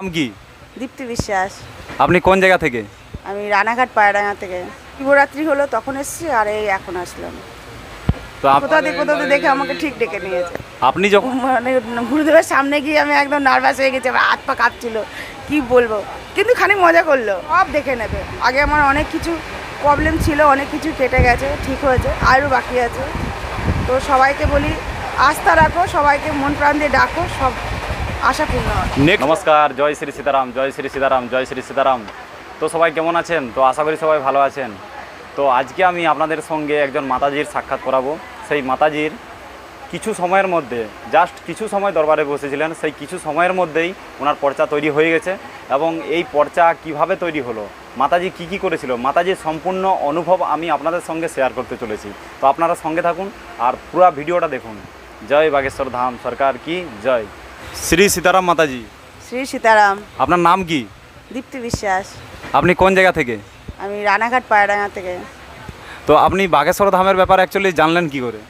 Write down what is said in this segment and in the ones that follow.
নাম কি? দীপ্তি বিশ্বাস। আপনি কোন জায়গা থেকে? আমি রানাঘাট পায়রাঙ্গা থেকে। শিবরাত্রি হলো তখন এসেছি আর এই এখন আসলাম। তো আপ- কোথা থেকে কোথা থেকে দেখে আমাকে ঠিক ডেকে নিয়েছে। আপনি যখন মানে গুরুদেবের সামনে গিয়ে আমি একদম নার্ভাস হয়ে গেছি আমার হাত পা কাঁপছিল। কি বলব? কিন্তু খানিক মজা করল সব দেখে নেবে। আগে আমার অনেক কিছু প্রবলেম ছিল অনেক কিছু কেটে গেছে ঠিক হয়েছে আরও বাকি আছে। তো সবাইকে বলি আস্থা রাখো সবাইকে মন প্রাণ দিয়ে ডাকো সব নমস্কার জয় শ্রী সীতারাম জয় শ্রী সীতারাম জয় শ্রী সীতারাম। তো সবাই কেমন আছেন? তো আশা করি সবাই ভালো আছেন। তো আজকে আমি আপনাদের সঙ্গে একজন মাতাজির সাক্ষাৎ করাবো। সেই মাতাজির কিছু সময়ের মধ্যে জাস্ট কিছু সময় দরবারে বসেছিলেন সেই কিছু সময়ের মধ্যেই ওনার পর্চা তৈরি হয়ে গেছে এবং এই পর্চা কীভাবে তৈরি হলো মাতাজি কি কি করেছিল মাতাজির সম্পূর্ণ অনুভব আমি আপনাদের সঙ্গে শেয়ার করতে চলেছি। তো আপনারা সঙ্গে থাকুন আর পুরো ভিডিওটা দেখুন। জয় বাগেশ্বর ধাম সরকার কি জয়। শ্রী সীতারাম মাতাজি। শ্রী সীতারাম। আপনার নাম কি? দীপ্তি বিশ্বাস। আপনি কোন জায়গা থেকে? আমি রানাঘাট পায়রাঙ্গা থেকে। তো আপনি বাগেশ্বর ধামের ব্যাপারে অ্যাকচুয়ালি জানলেন কি করে?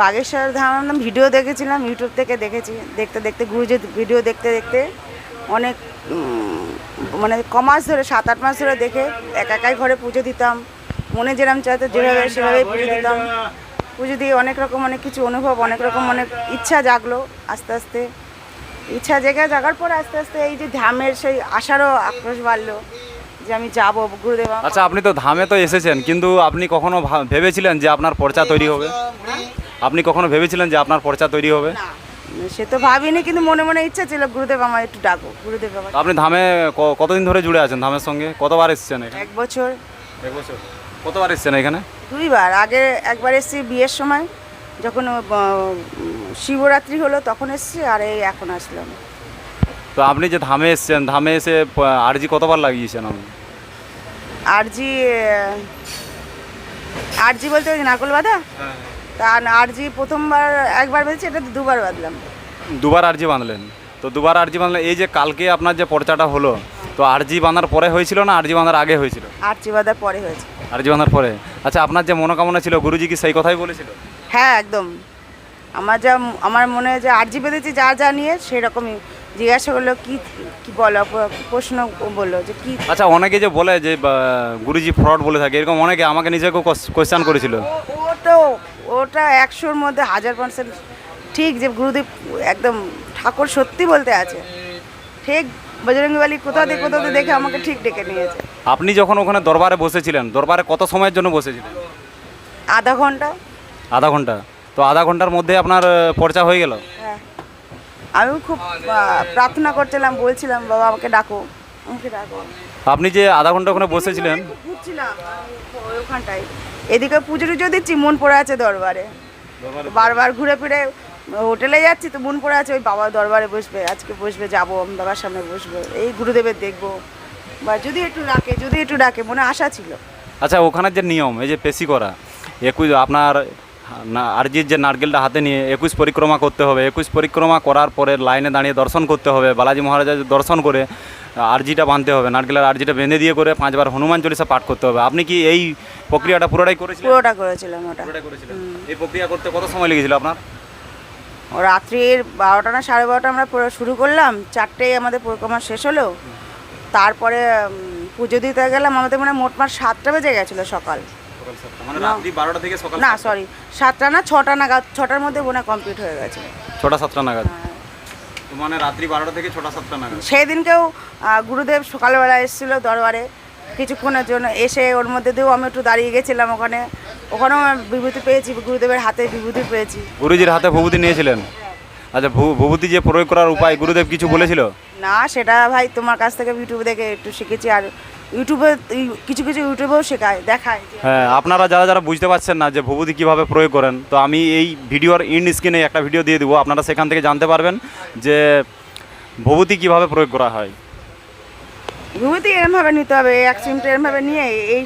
বাগেশ্বর ধাম আমরা ভিডিও দেখেছিলাম ইউটিউব থেকে দেখেছি। দেখতে দেখতে গুরুজি ভিডিও দেখতে দেখতে অনেক মানে ক মাস ধরে সাত আট মাস ধরে দেখে একা একাই ঘরে পুজো দিতাম। মনে যেরকম চাইতো যেভাবে সেভাবে পুজো দিতাম। পুজো দিয়ে অনেক রকম অনেক কিছু অনুভব অনেক রকম অনেক ইচ্ছা জাগলো আস্তে আস্তে। ইচ্ছা জেগে জাগার পর আস্তে আস্তে এই যে ধামের সেই আশারও আক্রোশ বাড়লো যে আমি যাব গুরুদেব আচ্ছা আপনি তো ধামে তো এসেছেন কিন্তু আপনি কখনো ভেবেছিলেন যে আপনার পর্চা তৈরি হবে? আপনি কখনো ভেবেছিলেন যে আপনার পর্চা তৈরি হবে? সে তো ভাবিনি কিন্তু মনে মনে ইচ্ছা ছিল গুরুদেব আমার একটু ডাকো গুরুদেব আপনি ধামে কতদিন ধরে জুড়ে আছেন ধামের সঙ্গে? কতবার এসেছেন এক বছর। এক বছর। কতবার এসেছেন এখানে? দুইবার। আগে একবার এসেছি বিয়ের সময়। যখন শিবরাত্রি হলো তখন এসেছি আর এই এখন আসলাম। তো আপনি যে ধামে এসেছেন ধামে এসে আরজি কতবার লাগিয়েছেন আপনি? আরজি আরজি বলতে ওই নাকল বাঁধা? তা আরজি প্রথমবার একবার বেঁধেছি এটা দুবার বাঁধলাম। দুবার আরজি বাঁধলেন। তো দুবার আরজি বাঁধলেন এই যে কালকে আপনার যে পর্চাটা হলো তো আরজি বাঁধার পরে হয়েছিল না আরজি বাঁধার আগে হয়েছিল? আরজি বাঁধার পরে হয়েছে। আরজি বাঁধার পরে? আচ্ছা আপনার যে মনোকামনা ছিল গুরুজি কি সেই কথাই বলেছিল? হ্যাঁ একদম। আমার যা আমার মনে হয় যে আরজি বেঁধেছি যা যা নিয়ে সেরকমই। জিজ্ঞাসা করল কি কি বলো প্রশ্ন বলল যে কি? আচ্ছা অনেকে যে বলে যে গুরুজি ফ্রড বলে থাকে এরকম অনেকে আমাকে নিজেকেও কোয়েশ্চান করেছিল। ও- তো ওটা একশোর মধ্যে হাজার পার্সেন্ট ঠিক যে গুরুদেব একদম ঠাকুর সত্যি বলতে আছে। ঠিক বজরঙ্গী বালি কোথা থেকে কোথা থেকে দেখে আমাকে ঠিক ডেকে নিয়েছে। আপনি যখন ওখানে দরবারে বসেছিলেন দরবারে কত সময়ের জন্য বসেছিলেন? আধা ঘণ্টা। আধা ঘণ্টা। তো আধা ঘণ্টার মধ্যে আপনার পর্চা হয়ে গেল? হ্যাঁ। আমি খুব প্রার্থনা করছিলাম বলছিলাম বাবা আমাকে ডাকো। আমাকে ডাকো। আপনি যে আধা ঘণ্টা ওখানে বসেছিলেন? খুব ঘুরছিলাম ওখানটায়। এদিকে পুজো টুজো দিচ্ছি মন পড়ে আছে দরবারে। বারবার ঘুরে ফিরে হোটেলে যাচ্ছি তো মন পড়ে আছে ওই বাবা দরবারে বসবে আজকে বসবে যাব আমি বাবার সামনে বসবো এই গুরুদেবের দেখব। বা যদি একটু ডাকে যদি একটু ডাকে মনে আশা ছিল। আচ্ছা ওখানের যে নিয়ম এই যে পেশি করা একুশ আপনার আরজির যে নারকেলটা হাতে নিয়ে একুশ পরিক্রমা করতে হবে একুশ পরিক্রমা করার পরে লাইনে দাঁড়িয়ে দর্শন করতে হবে বালাজি মহারাজের দর্শন করে আরজিটা বাঁধতে হবে নারকেলের আরজিটা বেঁধে দিয়ে করে পাঁচবার হনুমান চল্লিশা পাঠ করতে হবে। আপনি কি এই প্রক্রিয়াটা পুরোটাই করেছিলেন? পুরোটা করেছিলাম ওটা। করেছিলেন। এই প্রক্রিয়া করতে কত সময় লেগেছিল আপনার? রাত্রির বারোটা না সাড়ে বারোটা আমরা শুরু করলাম চারটেয় আমাদের পরিক্রমা শেষ হলো। তারপরে পুজো দিতে গেলাম আমাদের মানে মোটমাট সাতটা বেজে গেছিল সকাল। মানে রাত্রি বারোটা থেকে না সরি সাতটা না ছটা নাগাদ ছটার মধ্যে বোনা কমপ্লিট হয়ে গেছে। ছটা সাতটা নাগাদ। মানে রাত্রি বারোটা থেকে ছটা সাতটা নাগাদ। সেই দিনকেও গুরুদেব সকালবেলা এসেছিল দরবারে কিছুক্ষণের জন্য এসে ওর মধ্যে দিয়েও আমি একটু দাঁড়িয়ে গেছিলাম ওখানে। ওখানেও বিভূতি পেয়েছি গুরুদেবের হাতে বিভূতি পেয়েছি। গুরুজির হাতে বিভূতি নিয়েছিলেন? আচ্ছা ভূপতি যে প্রয়োগ করার উপায় গুরুদেব কিছু বলেছিল? না সেটা ভাই তোমার কাছ থেকে ইউটিউব দেখে একটু শিখেছি আর ইউটিউবে কিছু কিছু ইউটিউবেও শেখায় দেখায় হ্যাঁ আপনারা যারা যারা বুঝতে পারছেন না যে ভূপতি কীভাবে প্রয়োগ করেন তো আমি এই ভিডিওর ইন স্ক্রিনে একটা ভিডিও দিয়ে দেবো আপনারা সেখান থেকে জানতে পারবেন যে ভূপতি কীভাবে প্রয়োগ করা হয়। বিভূতি এরমভাবে নিতে হবে এক চিমটে এরমভাবে নিয়ে এই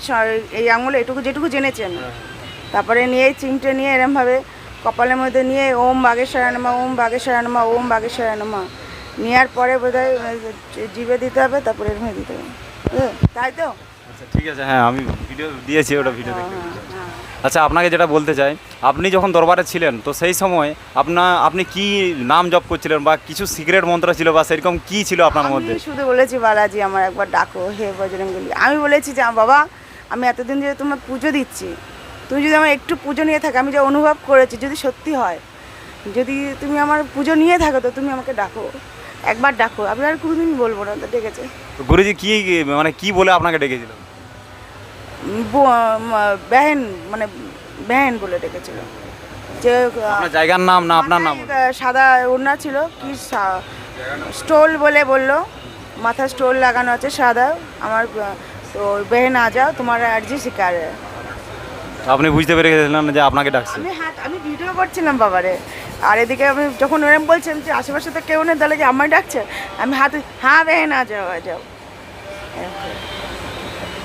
এই আঙুলে এটুকু যেটুকু জেনেছেন। তারপরে নিয়ে এই চিমটে নিয়ে এরমভাবে কপালের মধ্যে নিয়ে ওম বাগেশ্বর নমা ওম বাগেশ্বর নমা ওম বাগেশ্বর নমা। নেওয়ার পরে বোধ হয় জিভে দিতে হবে তারপরে এরমভাবে দিতে হবে। তাই তো? আচ্ছা ঠিক আছে হ্যাঁ আমি ভিডিও দিয়েছি ওটা ভিডিও দেখতে। হ্যাঁ, হ্যাঁ। আচ্ছা আপনাকে যেটা বলতে চাই আপনি যখন দরবারে ছিলেন তো সেই সময় আপনার আপনি কি নাম জপ করছিলেন বা কিছু সিক্রেট মন্ত্র ছিল বা সেরকম কি ছিল আপনার মধ্যে? শুধু বলেছি বালাজি আমার একবার ডাকো হে বজরঙ্গলি আমি বলেছি যে বাবা আমি এতদিন ধরে তোমার পুজো দিচ্ছি তুমি যদি আমার একটু পুজো নিয়ে থাকো আমি যে অনুভব করেছি যদি সত্যি হয় যদি তুমি আমার পুজো নিয়ে থাকো তো তুমি আমাকে ডাকো একবার ডাকো। আমি আর কোনোদিন বলব না তো ডেকেছে। গুরুজি কি মানে কি বলে আপনাকে ডেকেছিল? বেহেন মানে বেহেন বলে ডেকেছিল। যে আপনার জায়গার নাম না আপনার নাম? সাদা ওড়না ছিল কি স্টোল বলে বলল। মাথায় স্টোল লাগানো আছে সাদা। আমার তো বেহেন আ যাও তোমার আর্জি শিকার। আপনি বুঝতে পেরে গেছিলেন যে আপনাকে ডাকছে। আমি হ্যাঁ আমি ভিডিও করছিলাম বাবারে। আর এদিকে আমি যখন ওরম বলছেন যে আশেপাশে তো কেউ নেই তাহলে যে আমায় ডাকছে? আমি হাত হ্যাঁ বে না যাও যাও।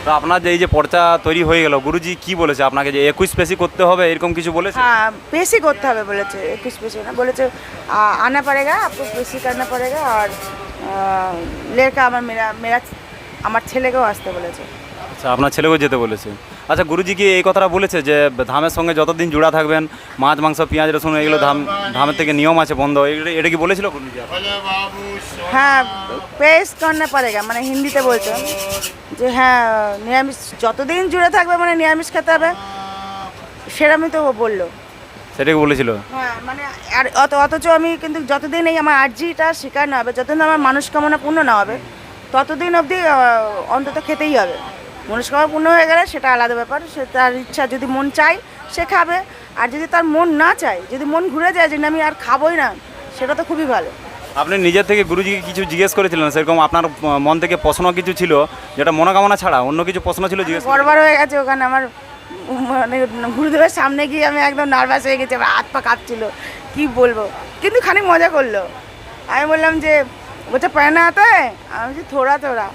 তো আপনার যে এই যে পর্চা তৈরি হয়ে গেল গুরুজি কি বলেছে? আপনাকে যে একুশ পেশি করতে হবে এরকম কিছু বলেছে? হ্যাঁ পেশি করতে হবে বলেছে একুশ পেশি না বলেছে আনা পারেগা আপনি পেশি কানা পারেগা আর লেখা আমার মেয়েরা মেয়েরা আমার ছেলেকেও আসতে বলেছে। আচ্ছা আপনার ছেলেকেও যেতে বলেছে? আচ্ছা গুরুজি কি এই কথাটা বলেছে যে ধামের সঙ্গে যতদিন জুড়া থাকবেন মাছ মাংস পেঁয়াজ রসুন এগুলো ধাম ধামের থেকে নিয়ম আছে বন্ধ এটা- কি বলেছিল গুরুজি? হ্যাঁ পেশ করনা পড়েগা মানে হিন্দিতে বলছে যে হ্যাঁ নিরামিষ যতদিন জুড়ে থাকবে মানে নিরামিষ খেতে হবে সেরকমই তো বলল। সেটাকে বলেছিল? হ্যাঁ মানে আর অত অথচ আমি কিন্তু যতদিন এই আমার আর্জিটা স্বীকার না হবে যতদিন আমার মানুষ কামনা পূর্ণ না হবে ততদিন অবধি অন্তত খেতেই হবে। মনস্কামনা পূর্ণ হয়ে গেলে সেটা আলাদা ব্যাপার। সে তার ইচ্ছা যদি মন চায় সে খাবে। আর যদি তার মন না চায় যদি মন ঘুরে যায় যে না, আমি আর খাবোই না সেটা তো খুবই ভালো। আপনি নিজের থেকে গুরুজিকে কিছু জিজ্ঞেস করেছিলেন সেরকম আপনার মন থেকে প্রশ্ন কিছু ছিল যেটা মনোকামনা ছাড়া অন্য কিছু প্রশ্ন ছিল জিজ্ঞেস গড়বড় হয়ে গেছে ওখানে আমার মানে গুরুদেবের সামনে গিয়ে আমি একদম নার্ভাস হয়ে গেছি আমার হাত পা কাঁপছিল। কী বলব? কিন্তু খানিক মজা করল। আমি বললাম যে বলছে প্যানা আতা है আমি বলছি থোড়া থোড়া।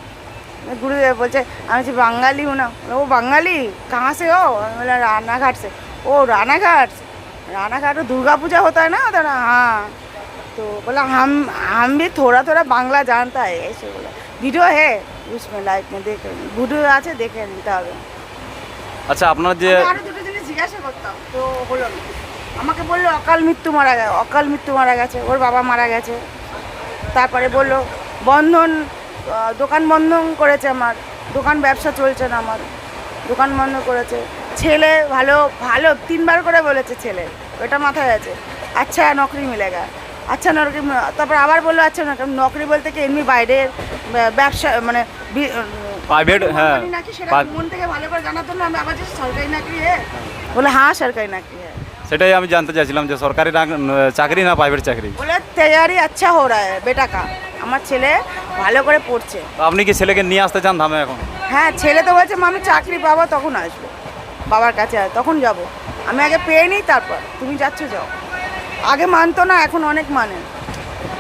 गुरुदेव बोलते আমি বলছি বাঙালি हूँ ना ও বাঙালি कहाँ से हो আমি বললাম রানাঘাট से ओ रानाघाट से रानाघाट में दुर्गा पूजा होता है ना तो ना हाँ तो बोला हम हम भी थोड़ा थोड़ा बांग्ला जानता है ऐसे बोला वीडियो है उसमें लाइव में देखे वीडियो আছে দেখে নিতে হবে আচ্ছা আপনার যে আমি আরো দুটো জিনিস জিজ্ঞাসা করতাম তো হলো না আমাকে বললো অকাল মৃত্যু মারা গেছে অকাল মৃত্যু মারা গেছে ওর বাবা মারা গেছে তারপরে বললো বন্ধন আহ, দোকান বন্ধন করেছে আমার। দোকান ব্যবসা চলছে না আমার। দোকান বন্ধ করেছে। ছেলে ভালো ভালো তিনবার করে বলেছে ছেলে। ওটা মাথায় আছে। আচ্ছা নকরি মিলে গা আচ্ছা নকরি তারপর আবার বলল আচ্ছা নকরি নকরি বলতে কি এমনি বাইরের ব্যবসা মানে প্রাইভেট হ্যাঁ। নাকি সেটা মন থেকে ভালো করে জানাতো না আমি আবার যে সরকারি চাকরি হ্যাঁ বলে হ্যাঁ সরকারি है সেটাই আমি জানতে চাইছিলাম যে সরকারি চাকরি না প্রাইভেট চাকরি? বলে তৈয়ারি আচ্ছা হো রা বেটা কা। আমার ছেলে ভালো করে পড়ছে। আপনি কি ছেলেকে নিয়ে আসতে চান ধামে এখন? হ্যাঁ ছেলে তো বলছে মা আমি চাকরি পাবো তখন আসব। বাবার কাছে তখন যাব। আমি আগে পেয়ে নিই তারপর। তুমি যাচ্ছ যাও। আগে মানতো না এখন অনেক মানে।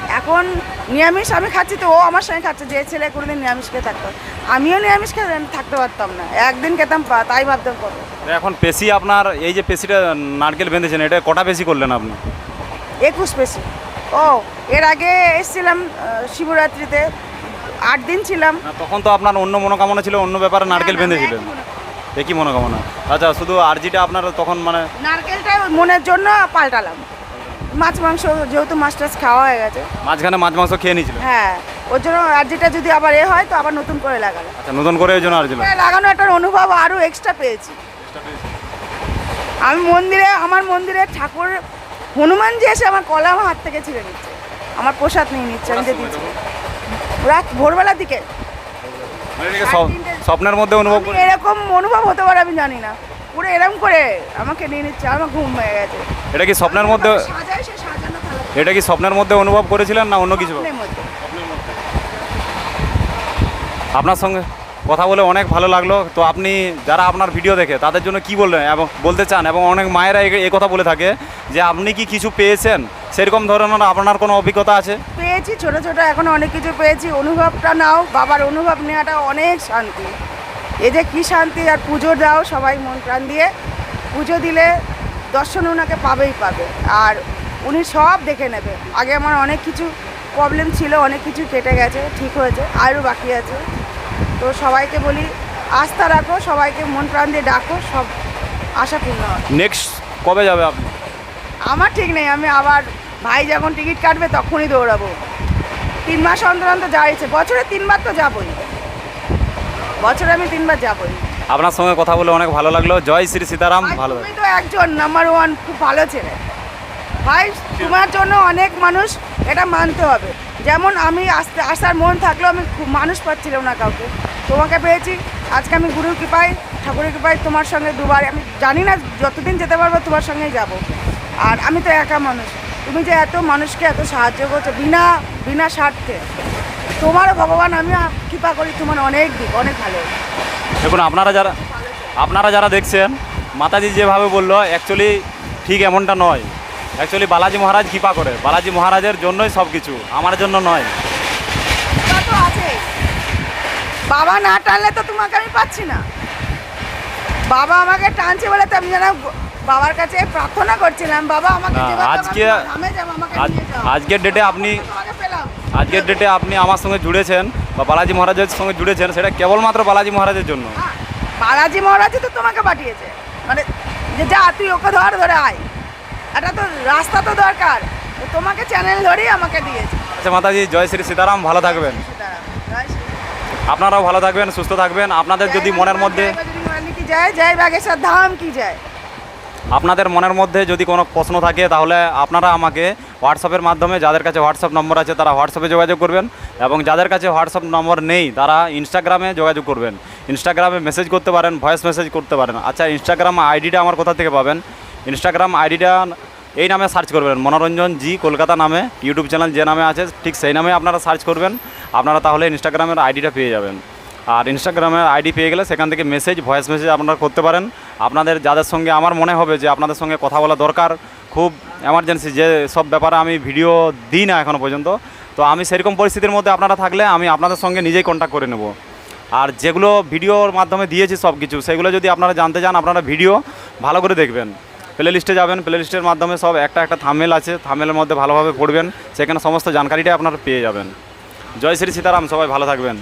এখন নিরামিষ আমি খাচ্ছি তো ও আমার সঙ্গে খাচ্ছে। যে ছেলে কোনোদিন নিরামিষ খেয়ে থাকতো। আমিও নিরামিষ খেয়ে থাকতে পারতাম না। একদিন খেতাম পা- তাই ভাবতাম কবে। তো এখন পেশি আপনার এই যে পেশিটা নারকেল বেঁধেছেন এটা কটা পেশি করলেন আপনি? একুশ পেশি। ও এর আগে এসেছিলাম শিবরাত্রিতে। আট দিন ছিলাম। তখন তো আপনার অন্য মনোকামনা ছিল অন্য ব্যাপারে নারকেল বেঁধেছিলেন। একই মনোকামনা? আচ্ছা শুধু আরজিটা আপনার তখন মানে নারকেলটা মনের জন্য পাল্টালাম। মাছ মাংস যেহেতু মাছ টাছ খাওয়া হয়ে গেছে। মাঝখানে মাছ মাংস খেয়ে নিয়েছিলেন হ্যাঁ ওর জন্য আর্জিটা যদি আবার এ হয় তো আবার নতুন করে লাগালাম। আচ্ছা নতুন করে ওই জন্য আরজিল। করে লাগানো একটা অনুভব আরও এক্সট্রা পেয়েছি। আমি মন্দিরে আমার মন্দিরে ঠাকুর হনুমানজি এসে আমার কলা আমার হাত থেকে ছিঁড়ে নিচ্ছে। আমার প্রসাদ নিয়ে নিচ্ছে আমি যে দিচ্ছি। রাত ভোরবেলার দিকে। মানে স্বপ্নের মধ্যে অনুভব এরকম অনুভব হতে পারে আমি জানি না। পুরো এরকম করে আমাকে নিয়ে নিচ্ছে আমার ঘুম হয়ে গেছে। এটা কি স্বপ্নের মধ্যে এটা কি স্বপ্নের মধ্যে অনুভব করেছিলেন না অন্য কিছু? আপনার সঙ্গে কথা বলে অনেক ভালো লাগল। তো আপনি যারা আপনার ভিডিও দেখে, তাদের জন্য কি বললেন এবং বলতে চান এবং অনেক মায়েরা এ- কথা বলে থাকে যে, আপনি কি কিছু পেয়েছেন? সেরকম ধরনের আপনার কোনো অভিজ্ঞতা আছে? পেয়েছি, ছোট ছোট, এখন অনেক কিছু পেয়েছি। অনুভবটা নাও, বাবার অনুভব নেওয়াটা অনেক শান্তি। এ যে কী শান্তি আর পুজো দাও সবাই মন প্রাণ দিয়ে। পুজো দিলে দর্শন ওনাকে পাবেই পাবে। আর উনি সব দেখে নেবে। আগে আমার অনেক কিছু প্রবলেম ছিল, অনেক কিছু কেটে গেছে, ঠিক হয়েছে, আরও বাকি আছে। তো সবাইকে বলি আস্থা রাখো সবাইকে মন প্রাণ দিয়ে ডাকো সব আশা পূর্ণ হবে। নেক্সট কবে যাবে আপনি? আমার ঠিক নেই আমি আবার ভাই যখন টিকিট কাটবে তখনই দৌড়াবো। তিন মাস অন্তর অন্তর যা ইচ্ছে বছরে তিনবার তো যাবই। বছরে আমি তিনবার যাবই। আপনার সঙ্গে কথা বলে অনেক ভালো লাগল। জয় শ্রী সীতারাম ভালো তুমি তো একজন নাম্বার ওয়ান খুব ভালো ছেলে। ভাই তোমার জন্য অনেক মানুষ এটা মানতে হবে। যেমন আমি আসতে আসার মন থাকলেও আমি খুব মানুষ পাচ্ছিলাম না কাউকে। তোমাকে পেয়েছি। আজকে আমি গুরুর কৃপায়, ঠাকুরের কৃপায় তোমার সঙ্গে দুবার, আমি জানি না যতদিন যেতে পারব তোমার সঙ্গেই যাব। আর আমি তো একা মানুষ। তুমি যে এত মানুষকে এত সাহায্য করছ, বিনা বিনা স্বার্থে। তোমারও ভগবান আমি কৃপা করি তোমার অনেক দিক, অনেক ভালো। দেখুন, আপনারা যারা আপনারা যারা দেখছেন, মাতাজি যেভাবে বলল অ্যাকচুয়ালি ঠিক এমনটা নয়। অ্যাকচুয়ালি বালাজি মহারাজ কৃপা করে। বালাজি মহারাজের জন্যই সব কিছু আমার জন্য নয় বাবা তো আছে বাবা না টানলে তো তোমাকে আমি পাচ্ছি না। বাবা আমাকে টানছে বলে তো আমি যেন বাবার কাছে প্রার্থনা করছিলাম। বাবা আমাকে আজকে-। আজকের ডেটে আপনি। আজকের ডেটে আপনি আমার সঙ্গে জুড়েছেন বা বালাজি মহারাজের সঙ্গে জুড়েছেন সেটা কেবলমাত্র বালাজি মহারাজের জন্য। হ্যাঁ, বালাজি মহারাজই তো তোমাকে পাঠিয়েছে। মানে যে যা তুই ওকে ধর ধরে আয়। এটা তো রাস্তা তো দরকার। তোমাকে চ্যানেল ধরেই আমাকে দিয়েছে। আচ্ছা মাতাজি জয় শ্রী সীতারাম ভালো থাকবেন। আপনারাও ভালো থাকবেন সুস্থ থাকবেন। আপনাদের যদি মনের মধ্যে আপনাদের মনের মধ্যে যদি কোনো প্রশ্ন থাকে তাহলে আপনারা আমাকে হোয়াটসঅ্যাপের মাধ্যমে যাদের কাছে হোয়াটসঅ্যাপ নম্বর আছে তারা হোয়াটসঅ্যাপে যোগাযোগ করবেন। এবং যাদের কাছে হোয়াটসঅ্যাপ নম্বর নেই তারা ইনস্টাগ্রামে যোগাযোগ করবেন। ইনস্টাগ্রামে মেসেজ করতে পারেন ভয়েস মেসেজ করতে পারেন। আচ্ছা ইনস্টাগ্রাম আইডিটা আমার কোথা থেকে পাবেন? ইনস্টাগ্রাম আইডিটা এই নামে সার্চ করবেন। মনোরঞ্জন জি কলকাতা নামে ইউটিউব চ্যানেল যে নামে আছে, ঠিক সেই নামে আপনারা সার্চ করবেন। আপনারা তাহলে ইনস্টাগ্রামের আইডিটা পেয়ে যাবেন। আর ইনস্টাগ্রামের আইডি পেয়ে গেলে সেখান থেকে মেসেজ ভয়েস মেসেজ আপনারা করতে পারেন। আপনাদের যাদের সঙ্গে আমার মনে হবে যে আপনাদের সঙ্গে কথা বলা দরকার, খুব এমার্জেন্সি যে সব ব্যাপারে আমি ভিডিও দিই না এখনও পর্যন্ত, তো আমি সেরকম পরিস্থিতির মধ্যে আপনারা থাকলে আমি আপনাদের সঙ্গে নিজেই কন্ট্যাক্ট করে নেব। আর যেগুলো ভিডিওর মাধ্যমে দিয়েছি সব কিছু সেগুলো যদি আপনারা জানতে চান, আপনারা ভিডিও ভালো করে দেখবেন। প্লে লিস্টে যাবেন প্লে লিস্টের মাধ্যমে সব একটা একটা থামেল আছে থামেলের মধ্যে ভালোভাবে পড়বেন, সেখানে সমস্ত জানকারিটাই আপনারা পেয়ে যাবেন। জয় শ্রী সীতারাম, সবাই ভালো থাকবেন।